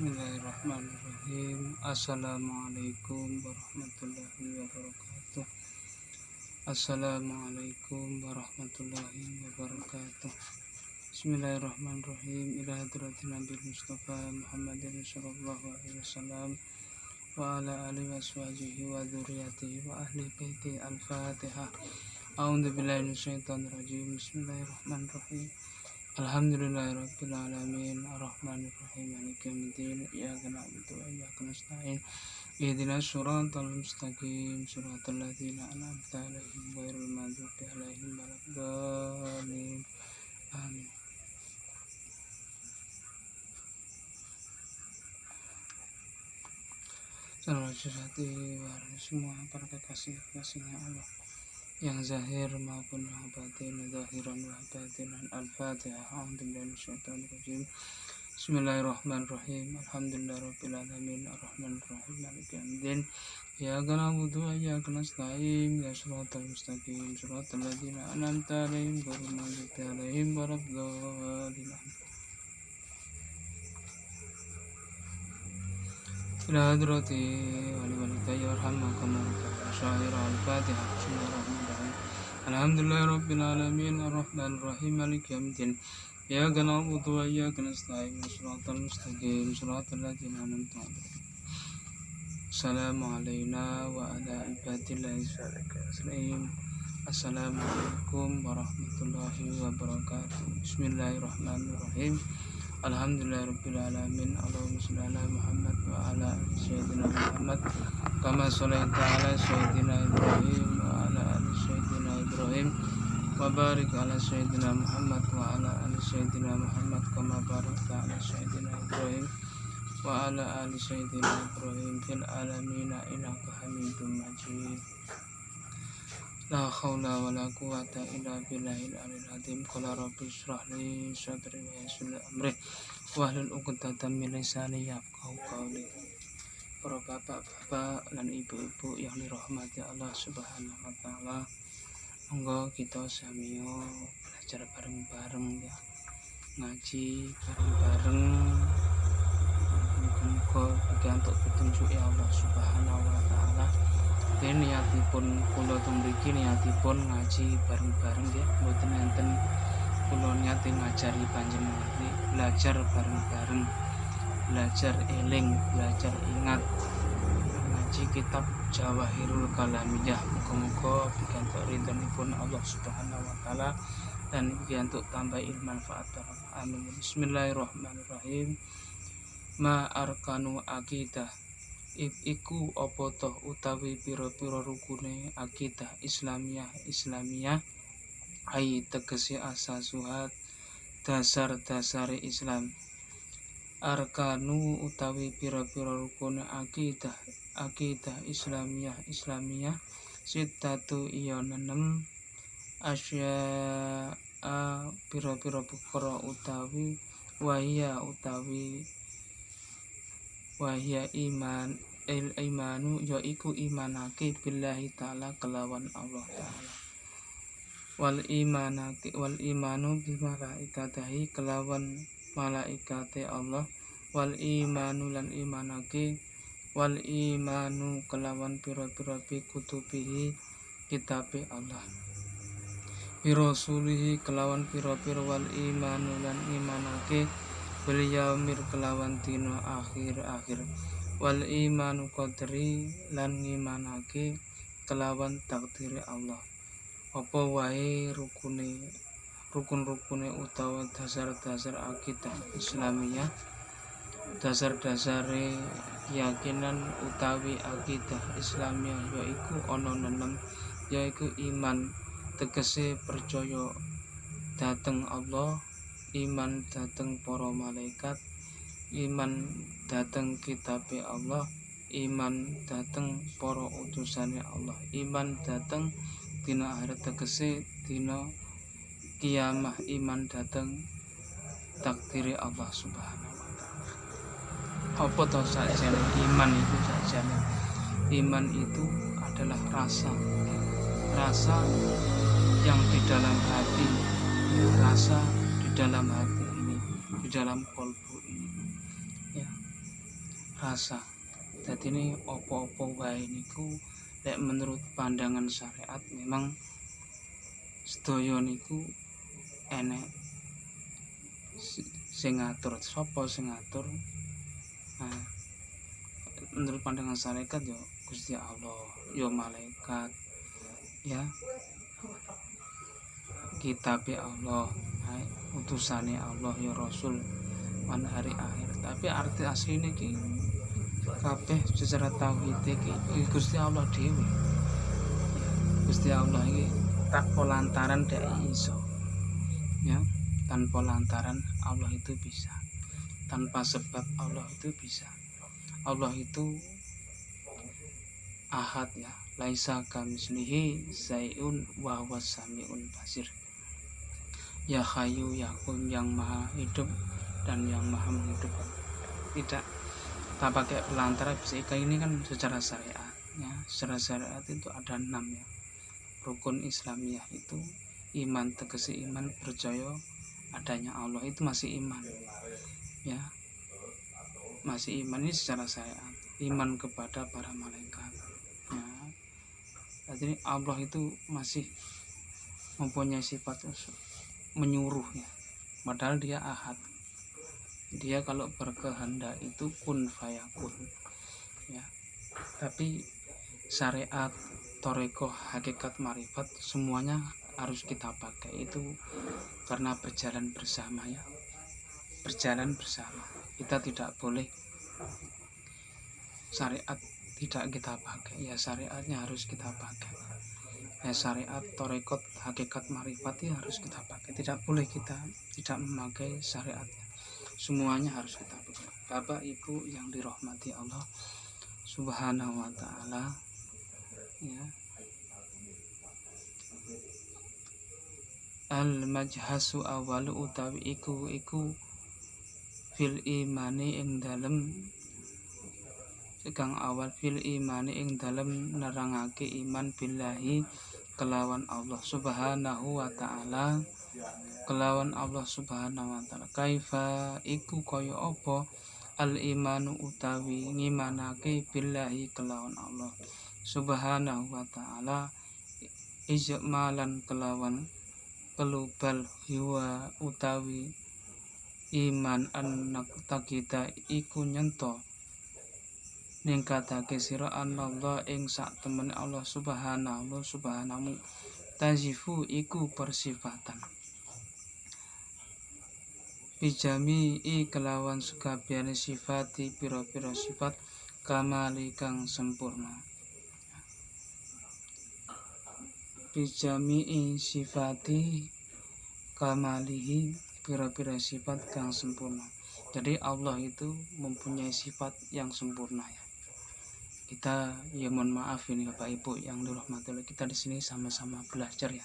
Bismillahirrahmanirrahim. Assalamualaikum warahmatullahi wabarakatuh. Assalamualaikum warahmatullahi wabarakatuh. Bismillahirrahmanirrahim. Ila hadratin Nabi Mustafa Muhammadin sallallahu alaihi wasallam Wa ala alihi wa sahbihi wa dhuriyatihi wa ahli baiti al-fatihah. A'udhu billahi minasyaitonirrajim. Bismillahirrahmanirrahim Alhamdulillahirabbil alamin arrahmanirrahim. Maliki yaumiddin. Iyyaka na'budu wa iyyaka nasta'in. Ihdinas siratal mustaqim. Siratal ladzina an'amta 'alaihim ghairil maghdubi 'alaihim waladdallin. Amin. Salam sejati semua. Para kekasih-kekasihnya Allah yang zahir maupun batin zahiran wa batinan al-fatihah a'udzubillahi Bismillahirrahmanirrahim Alhamdulillahirabbil alamin arrahmanirrahim maliki yaumiddin Iyyaka na'budu wa iyyaka nasta'in ya shiratal mustaqim shiratal ladzina an'amta 'alaihim ghairil maghdubi 'alaihim waladdallin إلى حضرة ولوالدي وارحمكم شاعر الفاتحة بسم الله الرحمن الحمد لله رب العالمين الرحمن الرحيم مالك يوم الدين. إياك نعبد وإياك نستعين صراط المستقيم صراط الذين أنعمت عليهم. السلام علينا وعلى عباد الله الصالحين السلام عليكم ورحمة الله وبركاته. بسم الله الرحمن الرحيم. Allahumma salli ala Muhammad wa ala Sayyidina Muhammad Kama sallaita ala Sayyidina Ibrahim wa ala ali Ibrahim Wa barik ala Sayyidina Muhammad wa ala ali Sayyidina Muhammad Kama barakta ala Sayyidina Ibrahim wa ala ali Sayyidina Ibrahim fil alamina innaka hamidum majid. La haula wa la quwata illa billahil alil azim. Qala rabbi israh li sadri wa yassir amri wa hlul 'uqdatam min lisani yafqahu qawli. Para bapak-bapak dan ibu-ibu yang dirahmati Allah Subhanahu wa taala Monggo kita samio belajar bareng-bareng ya. Ngaji bareng-bareng. Muga-muga untuk petunjuk ya Allah Subhanahu wa taala. Ini niatipun kula tumriki niatipun ngaji bareng-bareng ya. Mboten enten kula niati ngajari panjenengan belajar bareng-bareng belajar eling belajar ingat ngaji kitab Jawahirul Kalamiyah. Muga-muga pikantuk ridhonipun Allah Subhanahu wa taala dan pikantuk tambah ilmu manfaat amin. Bismillahirrahmanirrahim. Ma arkanu akidah. Iku apa toh utawi pira-pira rukune akidah Islamiyah? Islamiyah. Ai tegese asasuhat dasar-dasare Islam. Arkanu utawi pira-pira rukune akidah akidah Islamiyah Islamiyah sitatu iya nenem asya a pira-pira perkara utawi wahya utawi wahya iman il imanu yaiku imanake billahi taala kelawan Allah taala. Wal imanake wal imanu bi malaikatihi kelawan malaikate Allah. Wal imanu lan imanake wal imanu kelawan pira-pira bi kutubihi kitabe Allah. Birasulihi kelawan pira-pira wal imanu lan imanake wal yaumir kelawan dina akhir-akhir. Wal imanu qadri lan ngimanake kelawan takdire Allah. Apa wae rukune rukun-rukune utawa dasar-dasar akidah Islamiyah dasar-dasare keyakinan utawi akidah Islamiyah yaiku ana nenem yaiku iman. Tegese percaya dateng Allah iman dateng para malaikat iman dateng kitabe Allah iman dateng para utusane Allah iman dateng dina akhirat. Tegese dina kiamah iman dateng takdiri Allah subhanahu apa toh saja iman itu? Saja iman itu adalah rasa. Rasa yang di dalam hati. Rasa dalam hati ini di dalam kolbu ini. Ya rasa. Jadi ini opo-opo wae niku lek menurut pandangan syariat memang sedaya niku enek sing ngatur. Sapa sing ngatur menurut pandangan syariat yo Gusti Allah yo malaikat ya. Kitab Allah utusannya Allah ya Rasul wan hari akhir. Tapi arti aslinya ki kabeh secara tauhid iki Gusti Allah dhewe. Gusti Allah iki tanpa lantaran dek iso ya. Tanpa lantaran Allah itu bisa tanpa sebab Allah itu bisa. Allah itu ahad ya. Laisa kamislihi sayun wa huwa samiun basir. Ya hayu ya kum yang maha hidup dan yang maha menghidupkan tidak tak pakai pelantara bisa ini kan secara syariat ya. Secara syariat itu ada enam ya. Rukun Islamiyah itu iman tegesi iman percaya adanya Allah itu masih iman ya masih iman ini secara syariat iman kepada para malaikat. Ya jadi Allah itu masih mempunyai sifat menyuruh ya. Padahal dia ahad. Dia kalau berkehendak itu kun fayakun. Ya tapi syariat toreko hakikat marifat semuanya harus kita pakai. Itu karena berjalan bersama ya berjalan bersama. Kita tidak boleh syariat tidak kita pakai. Ya syariatnya harus kita pakai. Ya syariat torekot hakikat marifat ya harus kita pakai. Tidak boleh kita tidak memakai syariatnya. Semuanya harus kita pegang Bapak Ibu yang dirahmati Allah Subhanahu wa taala ya. Al majhasu awalu utawi iku iku fil imani ing dalem kang awal fil imani ing dalem nerangake iman billahi kelawan Allah Subhanahu wa taala. Kelawan Allah Subhanahu wa taala. Kaifa? Iku kaya apa? Al imanu utawi ngimanake billahi kelawan Allah Subhanahu wa taala. Ijmalan kelawan kelubal hiwa utawi iman anak takita iku nyento. Ningkatake sira Allah ing sak temen Allah Subhanahu subhanahu. Tazifu iku persifatan. Bijami i kelawan sekabiane sifati piro-piro sifat kamali kang sempurna. Bijami i sifati kamalihi piro-piro sifat kang sempurna jadi Allah itu mempunyai sifat yang sempurna ya kita ya mohon maaf ini Bapak Ibu yang dirahmati oleh kita di sini sama-sama belajar ya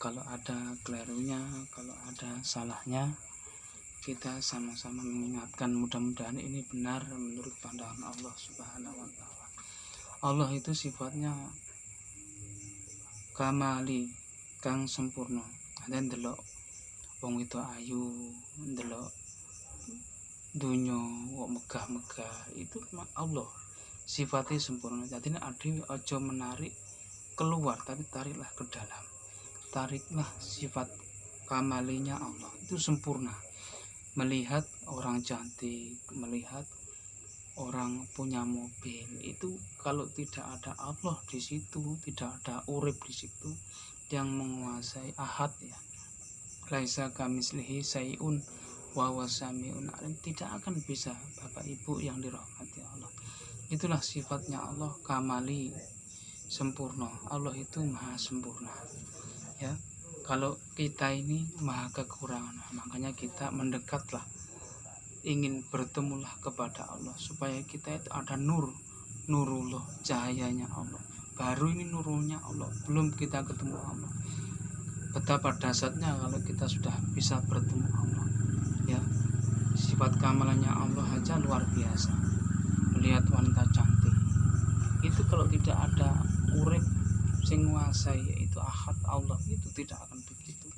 kalau ada kelirunya kalau ada salahnya kita sama-sama mengingatkan mudah-mudahan ini benar menurut pandangan Allah Subhanahu wa taala. Allah itu sifatnya kamali kang sempurna. Ada ndelok wong itu ayu, ndelok dunya wong megah-megah itu Allah sifatnya sempurna. Jadi adi ojo menarik keluar tapi tariklah ke dalam. Tariklah sifat kamalinya Allah itu sempurna melihat orang cantik, melihat orang punya mobil itu kalau tidak ada Allah di situ, tidak ada urip di situ yang menguasai ahad ya. Laisa kamislihi sayun wa wasamiun alim tidak akan bisa Bapak Ibu yang dirahmati Allah. Itulah sifatnya Allah kamali sempurna. Allah itu maha sempurna. Ya kalau kita ini maha kekurangan makanya kita mendekatlah ingin bertemulah kepada Allah supaya kita itu ada nur nurullah cahayanya Allah baru ini nurulnya Allah belum kita ketemu Allah betapa dasarnya kalau kita sudah bisa bertemu Allah. Ya sifat kamalannya Allah aja luar biasa. Melihat wanita cantik. Itu kalau tidak ada urip sing yaitu ahad Allah itu tidak akan begitu.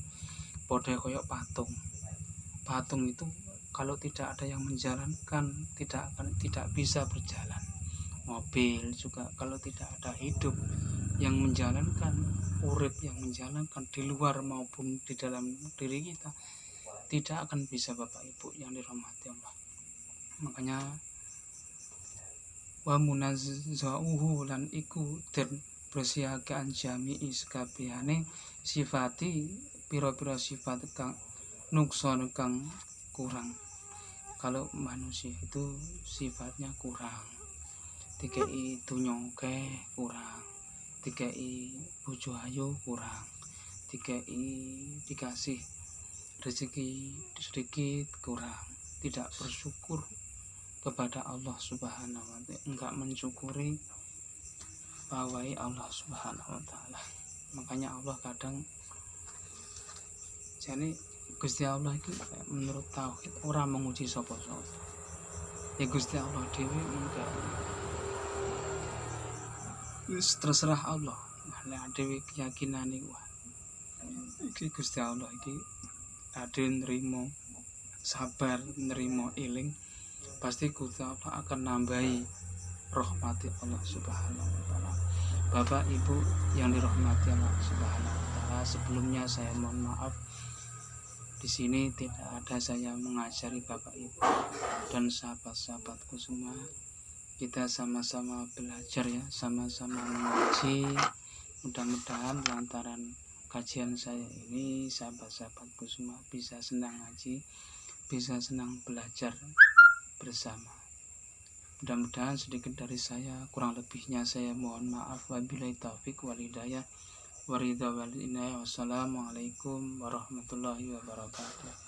Bodoh koyok patung. Patung itu kalau tidak ada yang menjalankan tidak akan tidak bisa berjalan. Mobil juga kalau tidak ada hidup yang menjalankan urip yang menjalankan di luar maupun di dalam diri kita tidak akan bisa Bapak Ibu yang dirahmati Allah. Makanya wa munazzauhu lan iku den bersiagaan jami'i sekabehane sifati pira-pira sifat kang nukson kang kurang. Kalau manusia itu sifatnya kurang tiga i tunyongke kurang tiga i bojo kurang tiga i dikasih rezeki sedikit kurang. Tidak bersyukur kepada Allah subhanahu wa ta'ala enggak mensyukuri pawai Allah subhanahu wa ta'ala. Makanya Allah kadang jadi Gusti Allah itu menurut tauhid orang menguji sopo sopo ya Gusti Allah dewi enggak terserah Allah. Nah dewi keyakinan ini wah iki Gusti Allah iki ada nerimo sabar nerimo iling. Pasti Gusti Allah akan nambahi rahmati Allah subhanahu wa ta'ala. Bapak Ibu yang dirahmati Allah subhanahu wa ta'ala sebelumnya saya mohon maaf. Di sini tidak ada saya mengajari Bapak Ibu dan sahabat-sahabatku semua. Kita sama-sama belajar ya, sama-sama mengaji. Mudah-mudahan lantaran kajian saya ini sahabat-sahabatku semua bisa senang ngaji, bisa senang belajar bersama. Mudah-mudahan sedikit dari saya, kurang lebihnya saya mohon maaf wabillahi taufik walidayah waridha wal inayah wassalamualaikum warahmatullahi wabarakatuh